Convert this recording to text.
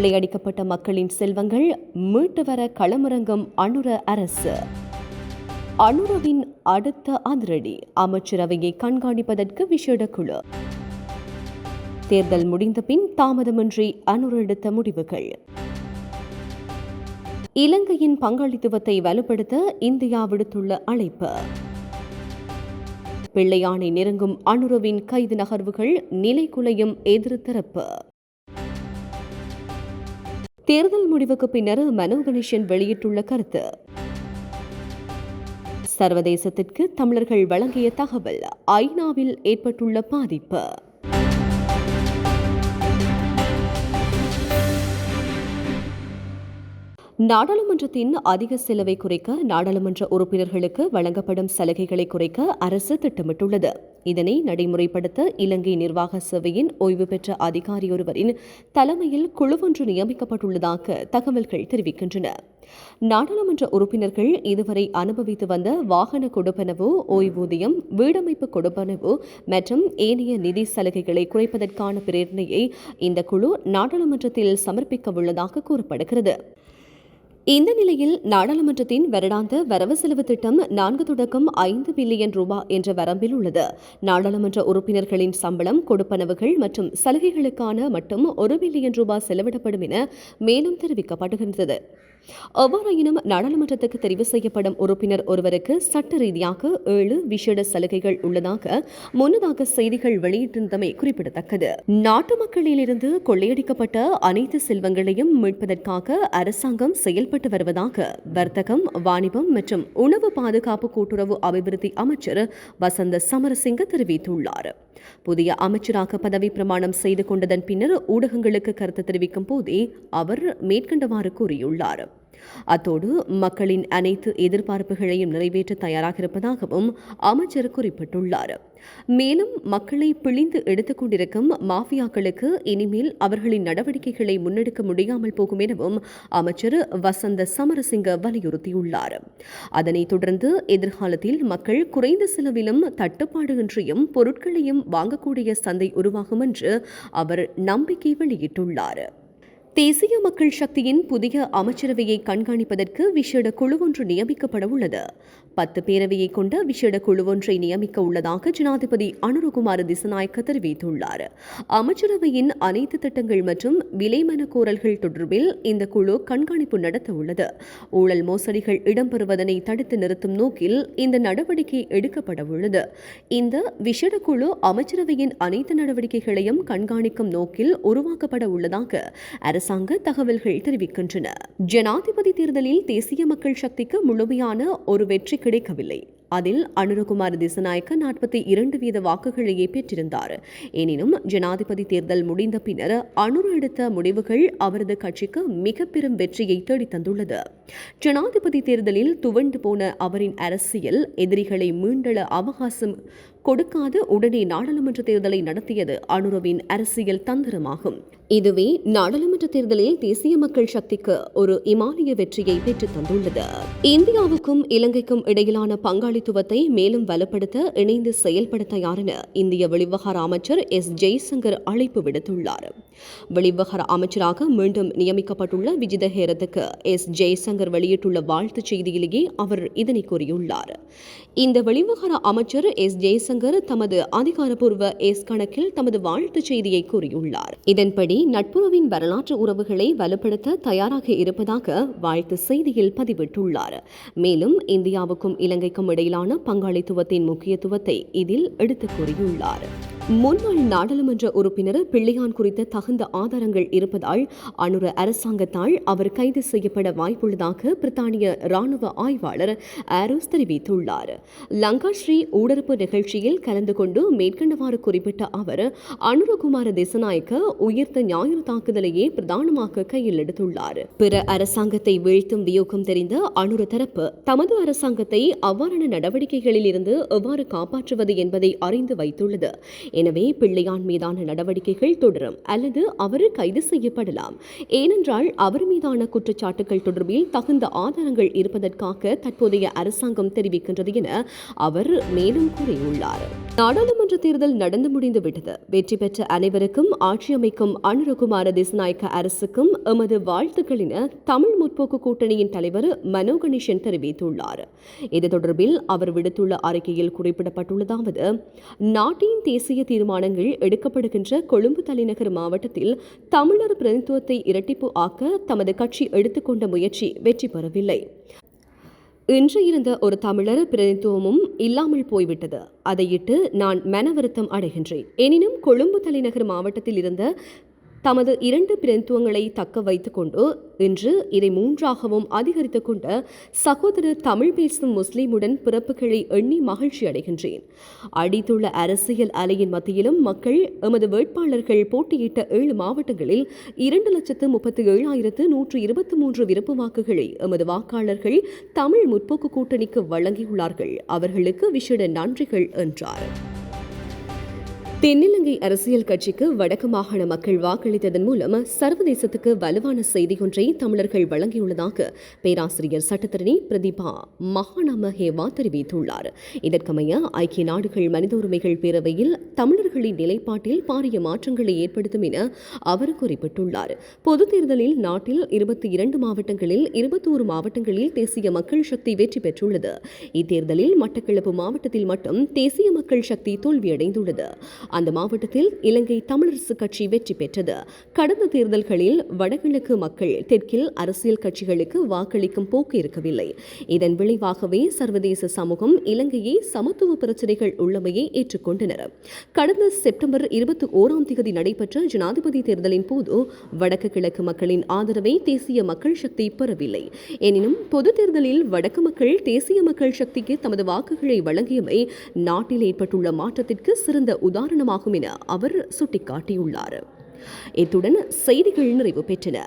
கொள்ளையடிக்கப்பட்ட மக்களின் செல்வங்கள் மீட்டு வர களமிறங்கும் அனுர அரசு. அனுரவின் அடுத்த அதிரடி அமைச்சரவையை கண்காணிப்பதற்கு விசேட குழு. தேர்தல் முடிந்த பின் தாமதமின்றி அனுர எடுத்த முடிவுகள். இலங்கையின் பங்காளித்துவத்தை வலுப்படுத்த இந்தியா விடுத்துள்ள அழைப்பு. பிள்ளையானை நெருங்கும் அனுரவின் கைது நகர்வுகள் நிலைக்குலையும் எதிர்த்தரப்பு. தேர்தல் முடிவுக்கு பின்னர் மனோ கணேசன் வெளியிட்டுள்ள கருத்து. சர்வதேசத்திற்கு தமிழர்கள் வழங்கிய தகவல் ஐநாவில் ஏற்பட்டுள்ள பாதிப்பு. நாடாளுமன்றத்தின் அதிக செலவை குறைக்க நாடாளுமன்ற உறுப்பினர்களுக்கு வழங்கப்படும் சலுகைகளை குறைக்க அரசு திட்டமிட்டுள்ளது. இதனை நடைமுறைப்படுத்த இலங்கை நிர்வாக சேவையின் ஓய்வு பெற்ற அதிகாரியொருவரின் தலைமையில் குழுவொன்று நியமிக்கப்பட்டுள்ளதாக தகவல்கள் தெரிவிக்கின்றன. நாடாளுமன்ற உறுப்பினர்கள் இதுவரை அனுபவித்து வந்த வாகன கொடுப்பனவு ஓய்வூதியம் வீடமைப்பு கொடுப்பனவு மற்றும் ஏனைய நிதி சலுகைகளை குறைப்பதற்கான பிரேரணையை இந்த குழு நாடாளுமன்றத்தில் சமர்ப்பிக்க உள்ளதாக கூறப்படுகிறது. இந்த நிலையில் நாடாளுமன்றத்தின் வருடாந்த வரவு செலவு திட்டம் நான்கு தொடக்கம் ஐந்து பில்லியன் ரூபாய் என்ற வரம்பில் உள்ளது. நாடாளுமன்ற உறுப்பினர்களின் சம்பளம் கொடுப்பனவுகள் மற்றும் சலுகைகளுக்கான மட்டும் ஒரு பில்லியன் ரூபாய் செலவிடப்படும் என மேலும் தெரிவிக்கப்படுகின்றது. எவ்வாறாயினும் நாடாளுமன்றத்துக்கு தெரிவு செய்யப்படும் உறுப்பினர் ஒருவருக்கு சட்ட ரீதியாக ஏழு விசேட சலுகைகள் உள்ளதாக முன்னதாக செய்திகள் வெளியிட்டிருந்தமை குறிப்பிடத்தக்கது. நாட்டு மக்களிலிருந்து கொள்ளையடிக்கப்பட்ட அனைத்து செல்வங்களையும் மீட்பதற்காக அரசாங்கம் செயல்பட்டு வருவதாக வர்த்தகம் வாணிபம் மற்றும் உணவு பாதுகாப்பு கூட்டுறவு அபிவிருத்தி அமைச்சர் வசந்த சமரசிங்க தெரிவித்துள்ளார். புதிய அமைச்சராக பதவி பிரமாணம் செய்து கொண்டதன் பின்னர் ஊடகங்களுக்கு கருத்து தெரிவிக்கும் போதே அவர் மேற்கண்டவாறு கூறியுள்ளார். அத்தோடு மக்களின் அனைத்து எதிர்பார்ப்புகளையும் நிறைவேற்ற தயாராக இருப்பதாகவும் அமைச்சர் குறிப்பிட்டுள்ளார். மேலும் மக்களை பிழிந்து எடுத்துக் கொண்டிருக்கும் மாஃபியாக்களுக்கு இனிமேல் அவர்களின் நடவடிக்கைகளை முன்னெடுக்க முடியாமல் போகும் எனவும் அமைச்சர் வசந்த சமரசிங்க வலியுறுத்தியுள்ளார். அதனைத் தொடர்ந்து எதிர்காலத்தில் மக்கள் குறைந்த செலவிலும் தட்டுப்பாடுகின்றியும் பொருட்களையும் வாங்கக்கூடிய சந்தை உருவாகும் என்று அவர் நம்பிக்கை வெளியிட்டுள்ளார். தேசிய மக்கள் சக்தியின் புதிய அமைச்சரவையை கண்காணிப்பதற்கு விசேட குழு ஒன்று நியமிக்கப்பட உள்ளது. பத்து பேரவையை கொண்ட விசேட குழு ஒன்றை நியமிக்க உள்ளதாக ஜனாதிபதி அனுரகுமார திசநாயக்க தெரிவித்துள்ளார். அமைச்சரவையின் அனைத்து திட்டங்கள் மற்றும் விலைமன கோரல்கள் தொடர்பில் இந்த குழு கண்காணிப்பு நடத்த உள்ளது. ஊழல் மோசடிகள் இடம்பெறுவதனை தடுத்து நிறுத்தும் நோக்கில் இந்த நடவடிக்கை எடுக்கப்பட உள்ளது. இந்த விசேட குழு அமைச்சரவையின் அனைத்து நடவடிக்கைகளையும் கண்காணிக்கும் நோக்கில் உருவாக்கப்பட உள்ளதாக அரசாங்க தகவல்கள் தெரிவிக்கின்றன. ஜனாதிபதி தேர்தலில் தேசிய மக்கள் சக்திக்கு முழுமையான ஒரு வெற்றி கிடைக்கவில்லை. அதில் அனுரகுமார் திசநாயக்க நாற்பத்தி இரண்டு வீத வாக்குகளையே பெற்றிருந்தார் எனினும் ஜனாதிபதி தேர்தல் முடிந்த பின்னர் அனுரு எடுத்த முடிவுகள் அவரது கட்சிக்கு மிக பெரும் வெற்றியை தேடித்தந்துள்ளது ஜனாதிபதி தேர்தலில் துவண்டு போன அவரின் அரசியல் எதிரிகளை மீண்டள அவகாசம் கொடுக்காது உடனே நாடாளுமன்ற தேர்தலை நடத்தியது அனுரவின் அரசியல் தந்திரமாகும். இதுவே நாடாளுமன்ற தேர்தலில் தேசிய மக்கள் சக்திக்கு ஒரு இமாலய வெற்றியை பெற்றுத் தந்துள்ளது. இந்தியாவுக்கும் இலங்கைக்கும் இடையிலான பங்காளித்துவத்தை மேலும் வலுப்படுத்த இணைந்து செயல்பட தயார் என இந்திய வெளிவகார அமைச்சர் எஸ். ஜெய்சங்கர் அழைப்பு விடுத்துள்ளார். வெளிவகார அமைச்சராக மீண்டும் நியமிக்கப்பட்டுள்ள விஜித ஹேரத்துக்கு எஸ். ஜெய்சங்கர் வெளியிட்டுள்ள வாழ்த்துச் செய்தியிலேயே அவர் இதனை கூறியுள்ளார். இந்த வெளிவகார அமைச்சர் எஸ். ஜெய்சங்கர் தமது அதிகாரப்பூர்வ எஸ் கணக்கில் தமது வாழ்த்துச் செய்தியை கூறியுள்ளார். இதன்படி நட்புறவின் வரலாற்று உறவுகளை வலுப்படுத்த தயாராக இருப்பதாக வாழ்த்து செய்தியில் பதிவிட்டுள்ளார். மேலும் இந்தியாவுக்கும் இலங்கைக்கும் இடையிலான பங்காளித்துவத்தின் முக்கியத்துவத்தை இதில் எடுத்துக் கூறியுள்ளார். முன்னாள் நாடாளுமன்ற உறுப்பினர் பிள்ளையான் குறித்த தகுந்த ஆதாரங்கள் இருப்பதால் அனுர அரசாங்கத்தால் அவர் கைது செய்யப்பட வாய்ப்புள்ளதாக பிரித்தானிய ராணுவ ஆய்வாளர் ஆரோஸ் தெரிவித்துள்ளார். லங்காஸ்ரீ ஊடறுப்பு நிகழ்ச்சியில் கலந்து கொண்டு மேற்கண்டவாறு குறிப்பிட்ட அவர் அனுரகுமார திசநாயக்க உயிர்த்த ஞாயிறு தாக்குதலையே பிரதானமாக கையில் எடுத்துள்ளார். பிற அரசாங்கத்தை வீழ்த்தும் வியோகம் தெரிந்த அனுர தரப்பு தமது அரசாங்கத்தை அவ்வாறான நடவடிக்கைகளில் இருந்து எவ்வாறு காப்பாற்றுவது என்பதை அறிந்து வைத்துள்ளது. எனவே பிள்ளையான் மீதான நடவடிக்கைகள் தொடரும் அல்லது அவர் கைது செய்யப்படலாம். ஏனென்றால் அவர் மீதான குற்றச்சாட்டுகள் தொடர்பில் தகுந்த ஆதாரங்கள் இருப்பதற்காக தற்போதைய அரசாங்கம் தெரிவிக்கின்றது என அவர் மேலும் கூறியுள்ளார். நாடாளுமன்ற தேர்தல் நடந்து முடிந்து விட்டது வெற்றி பெற்ற அனைவருக்கும் ஆட்சி அமைக்கும் அனுரகுமார திசநாயக்க அரசுக்கும் எமது வாழ்த்துக்கள் என தமிழ் முற்போக்கு கூட்டணியின் தலைவர் மனோ கணேசன் தெரிவித்துள்ளார். இது தொடர்பில் அவர் விடுத்துள்ள அறிக்கையில் குறிப்பிடப்பட்டுள்ளதாவது நாட்டின் தேசிய தீர்மானங்கள் எடுக்கப்படுகின்ற கொழும்பு தலைநகர் மாவட்டத்தில் தமிழர் பிரதித்துவத்தை இரட்டிப்பு ஆக்க தமது கட்சி எடுத்துக்கொண்ட முயற்சி வெற்றி பெறவில்லை. இன்று இருந்த ஒரு தமிழர் பிரதித்துவமும் இல்லாமல் போய்விட்டது. அதையிட்டு நான் மனவருத்தம் அடைகின்றேன். எனினும் கொழும்பு தலைநகர் மாவட்டத்தில் இருந்த தமது இரண்டு பிரந்துவங்களை தக்க வைத்துக்கொண்டு இன்று இதை மூன்றாகவும் அதிகரித்து கொண்ட சகோதர தமிழ் பேசும் முஸ்லீமுடன் பிறப்புகளை எண்ணி மகிழ்ச்சி அடைகின்றேன். அடித்துள்ள அரசியல் அலையின் மத்தியிலும் மக்கள் எமது வேட்பாளர்கள் போட்டியிட்ட ஏழு மாவட்டங்களில் இரண்டு லட்சத்து முப்பத்தி ஏழாயிரத்து நூற்று இருபத்தி மூன்று விருப்பு வாக்குகளை எமது வாக்காளர்கள் தமிழ் முற்போக்கு கூட்டணிக்கு வழங்கியுள்ளார்கள். அவர்களுக்கு விசேட நன்றிகள் என்றார். தென்னிலங்கை அரசியல் கட்சிக்கு வடக்கு மாகாண மக்கள் வாக்களித்ததன் மூலம் சர்வதேசத்துக்கு வலுவான செய்தி ஒன்றை தமிழர்கள் வழங்கியுள்ளதாக பேராசிரியர் சட்டத்தரணி பிரதீபா மகாநாம ஹேவா தெரிவித்துள்ளார். இதற்கமைய ஐக்கிய நாடுகள் மனித உரிமைகள் பேரவையில் தமிழர்களின் நிலைப்பாட்டில் பாரிய மாற்றங்களை ஏற்படுத்தும் என அவர் குறிப்பிட்டுள்ளார். பொது தேர்தலில் நாட்டில் இருபத்தி இரண்டு மாவட்டங்களில் இருபத்தோரு மாவட்டங்களில் தேசிய மக்கள் சக்தி வெற்றி பெற்றுள்ளது. இத்தேர்தலில் மட்டக்களப்பு மாவட்டத்தில் மட்டும் தேசிய மக்கள் சக்தி தோல்வியடைந்துள்ளது. அந்த மாவட்டத்தில் இலங்கை தமிழரசு கட்சி வெற்றி பெற்றது. கடந்த தேர்தல்களில் வடகிழக்கு மக்கள் தெற்கில் அரசியல் கட்சிகளுக்கு வாக்களிக்கும் போக்கு இருக்கவில்லை. இதன் விளைவாகவே சர்வதேச சமூகம் இலங்கையை சமத்துவ பிரச்சினைகள் உள்ளமையை ஏற்றுக்கொண்டனர். கடந்த செப்டம்பர் இருபத்தி ஓராம் தேதி நடைபெற்ற ஜனாதிபதி தேர்தலின் போது வடக்கு கிழக்கு மக்களின் ஆதரவை தேசிய மக்கள் சக்தி பெறவில்லை. எனினும் பொது தேர்தலில் வடக்கு மக்கள் தேசிய மக்கள் சக்திக்கு தமது வாக்குகளை வழங்கியமை நாட்டில் ஏற்பட்டுள்ள மாற்றத்திற்கு சிறந்த உதாரணம் காரணமாகும் என அவர் சுட்டிக்காட்டியுள்ளார். இத்துடன் செய்திகள் நிறைவு பெற்றன.